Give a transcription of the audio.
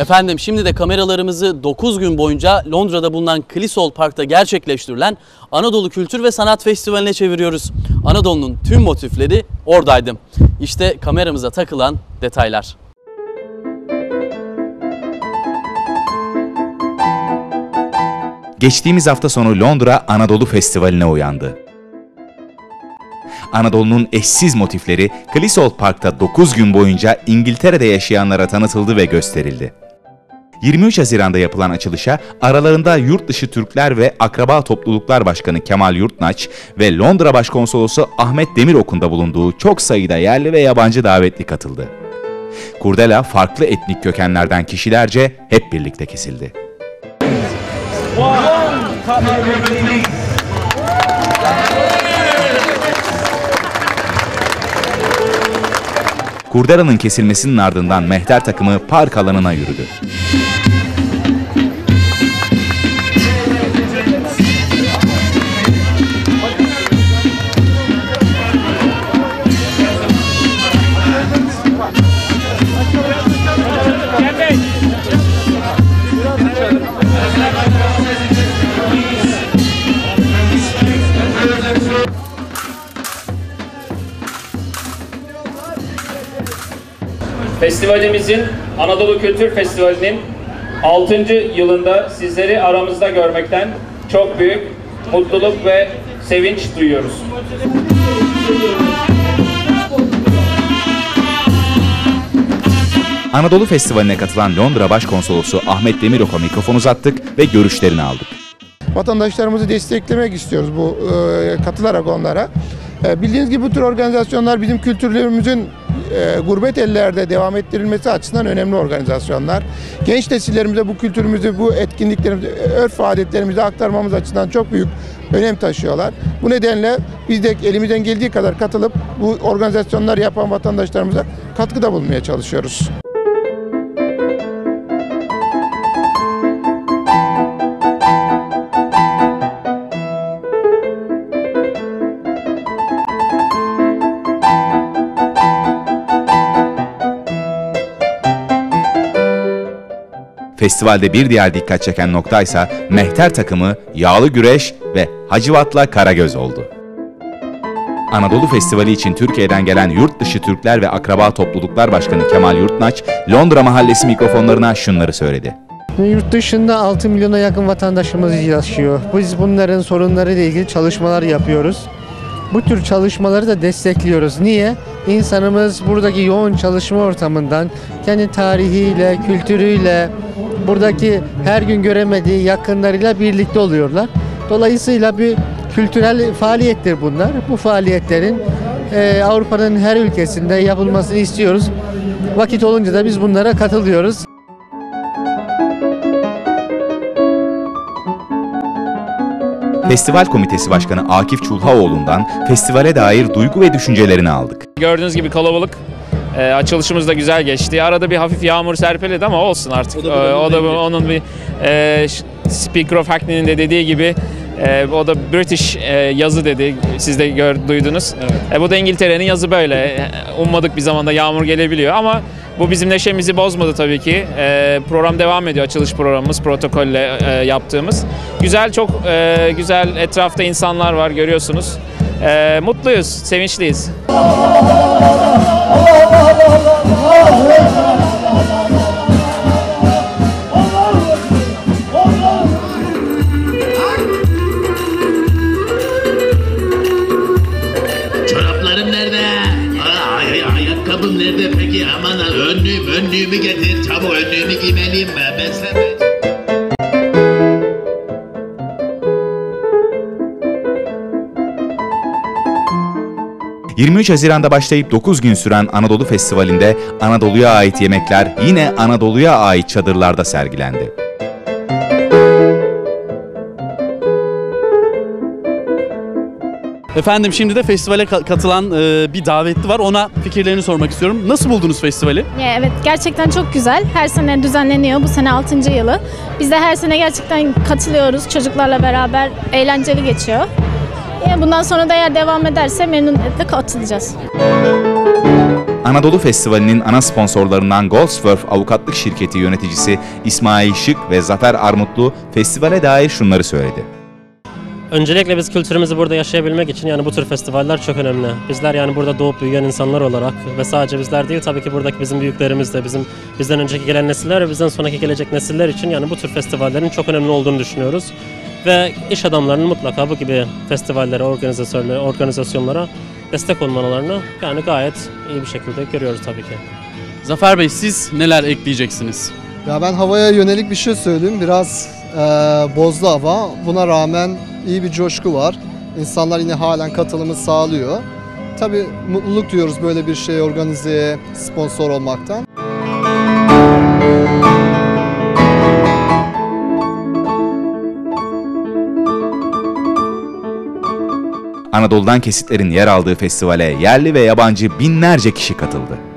Efendim şimdi de kameralarımızı 9 gün boyunca Londra'da bulunan Clissold Park'ta gerçekleştirilen Anadolu Kültür ve Sanat Festivali'ne çeviriyoruz. Anadolu'nun tüm motifleri oradaydı. İşte kameramıza takılan detaylar. Geçtiğimiz hafta sonu Londra Anadolu Festivali'ne uyandı. Anadolu'nun eşsiz motifleri Clissold Park'ta 9 gün boyunca İngiltere'de yaşayanlara tanıtıldı ve gösterildi. 23 Haziran'da yapılan açılışa aralarında Yurt Dışı Türkler ve Akraba Topluluklar Başkanı Kemal Yurtnaç ve Londra Başkonsolosu Ahmet Demirok'un da bulunduğu çok sayıda yerli ve yabancı davetli katıldı. Kurdela farklı etnik kökenlerden kişilerce hep birlikte kesildi. Kurdela'nın kesilmesinin ardından mehter takımı park alanına yürüdü. Festivalimizin Anadolu Kültür Festivali'nin 6. yılında sizleri aramızda görmekten çok büyük mutluluk ve sevinç duyuyoruz. Anadolu Festivali'ne katılan Londra Başkonsolosu Ahmet Demirok'a mikrofon uzattık ve görüşlerini aldık. vatandaşlarımızı desteklemek istiyoruz bu e, katılarak onlara. E, bildiğiniz gibi bu tür organizasyonlar bizim kültürlerimizin e, gurbet ellerde devam ettirilmesi açısından önemli organizasyonlar. Genç nesillerimize bu kültürümüzü, bu etkinliklerimizi, örf adetlerimizi aktarmamız açısından çok büyük önem taşıyorlar. Bu nedenle biz de elimizden geldiği kadar katılıp bu organizasyonları yapan vatandaşlarımıza katkıda bulunmaya çalışıyoruz. Festivalde bir diğer dikkat çeken nokta ise mehter takımı, yağlı güreş ve Hacivat'la Karagöz oldu. Anadolu Festivali için Türkiye'den gelen Yurt Dışı Türkler ve Akraba Topluluklar Başkanı Kemal Yurtnaç, Londra Mahallesi mikrofonlarına şunları söyledi. Yurt dışında 6 milyona yakın vatandaşımız yaşıyor. Biz bunların sorunları ile ilgili çalışmalar yapıyoruz. Bu tür çalışmaları da destekliyoruz. Niye? İnsanımız buradaki yoğun çalışma ortamından kendi tarihiyle, kültürüyle, buradaki her gün göremediği yakınlarıyla birlikte oluyorlar. Dolayısıyla bir kültürel faaliyettir bunlar. Bu faaliyetlerin e, Avrupa'nın her ülkesinde yapılmasını istiyoruz. Vakit olunca da biz bunlara katılıyoruz. Festival Komitesi Başkanı Akif Çulhaoğlu'ndan festivale dair duygu ve düşüncelerini aldık. Gördüğünüz gibi kalabalık. Ee, açılışımız da güzel geçti. Arada bir hafif yağmur serpeledi ama olsun artık. O da buranın o da onun bir e, Speaker of Hackney'nin de dediği gibi e, o da British e, yazı dedi. Siz de gör, duydunuz. E, bu da İngiltere'nin yazı böyle. E, Ummadık bir zamanda yağmur gelebiliyor ama bu bizim neşemizi bozmadı tabii ki. E, program devam ediyor. Açılış programımız protokolle e, yaptığımız. Güzel çok e, güzel etrafta insanlar var görüyorsunuz. E, mutluyuz, sevinçliyiz. Çoraplarım ayakkabım nerede peki? Aman ha, önlüğüm, önlüğümü getir. Çabuk önlüğümü giymeliyim ben. Sen... 23 Haziran'da başlayıp 9 gün süren Anadolu Festivali'nde Anadolu'ya ait yemekler yine Anadolu'ya ait çadırlarda sergilendi. Efendim şimdi de festivale ka- katılan e, bir davetli var. Ona fikirlerini sormak istiyorum. Nasıl buldunuz festivali? Ya Evet gerçekten çok güzel. Her sene düzenleniyor. Bu sene 6. yılı. Biz de her sene gerçekten katılıyoruz. Çocuklarla beraber eğlenceli geçiyor. Bundan sonra da eğer devam ederse memnuniyetle katılacağız. Anadolu Festivali'nin ana sponsorlarından Goldsworth Avukatlık Şirketi yöneticisi İsmail Şık ve Zafer Armutlu festivale dair şunları söyledi. Öncelikle biz kültürümüzü burada yaşayabilmek için yani bu tür festivaller çok önemli. Bizler yani burada doğup büyüyen insanlar olarak ve sadece bizler değil tabii ki buradaki bizim büyüklerimiz de bizim bizden önceki gelen nesiller ve bizden sonraki gelecek nesiller için yani bu tür festivallerin çok önemli olduğunu düşünüyoruz. Ve iş adamlarının mutlaka bu gibi festivallere, organizasyonlara, organizasyonlara destek olmalarını yani gayet iyi bir şekilde görüyoruz tabii ki. Zafer Bey siz neler ekleyeceksiniz? Ya ben havaya yönelik bir şey söyleyeyim. Biraz eee bozdu hava. Buna rağmen iyi bir coşku var. İnsanlar yine halen katılımı sağlıyor. Tabii mutluluk duyuyoruz böyle bir şey organizeye sponsor olmaktan. Anadolu'dan kesitlerin yer aldığı festivale yerli ve yabancı binlerce kişi katıldı.